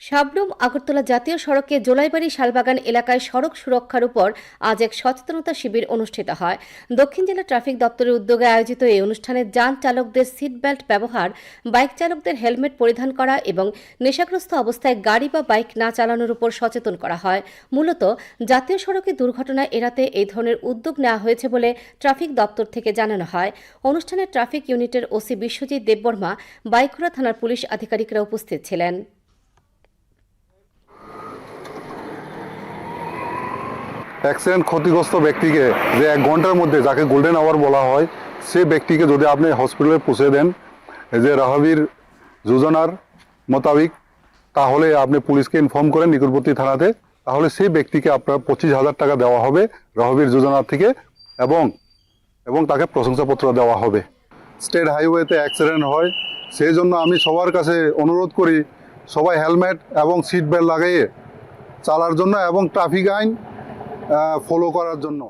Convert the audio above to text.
সাবরুম আগরতলা জাতীয় সড়কে জোলাইবাড়ি শালবাগান এলাকায় সড়ক সুরক্ষার উপর আজ এক সচেতনতা শিবির অনুষ্ঠিত হয়। দক্ষিণ জেলা ট্রাফিক দপ্তরের উদ্যোগে আয়োজিত এই অনুষ্ঠানে যান চালকদের সিট বেল্ট ব্যবহার, বাইক চালকদের হেলমেট পরিধান করা এবং নেশাগ্রস্ত অবস্থায় গাড়ি বা বাইক না চালানোর উপর সচেতন করা হয়। মূলত জাতীয় সড়কে দুর্ঘটনা এড়াতে এই ধরনের উদ্যোগ নেওয়া হয়েছে বলে ট্রাফিক দপ্তর থেকে জানানো হয়। অনুষ্ঠানে ট্রাফিক ইউনিটের ওসি বিশ্বজিৎ দেববর্মা বাইখোড়া থানার পুলিশ আধিকারিকরা উপস্থিত ছিলেন। অ্যাক্সিডেন্ট ক্ষতিগ্রস্ত ব্যক্তিকে যে এক ঘণ্টার মধ্যে যাকে গোল্ডেন আওয়ার বলা হয় সে ব্যক্তিকে যদি আপনি হসপিটালে পৌঁছে দেন যে রাহাবির যোজনার মোতাবিক, তাহলে আপনি পুলিশকে ইনফর্ম করেন নিকটবর্তী থানাতে, তাহলে সেই ব্যক্তিকে আপনার পঁচিশ হাজার টাকা দেওয়া হবে রাহাবির যোজনার থেকে এবং এবং তাকে প্রশংসাপত্র দেওয়া হবে। স্টেট হাইওয়েতে অ্যাক্সিডেন্ট হয়, সেই জন্য আমি সবার কাছে অনুরোধ করি, সবাই হেলমেট এবং সিট বেল্ট লাগিয়ে চালার জন্য এবং ট্রাফিক আইন ফলো করার জন্য।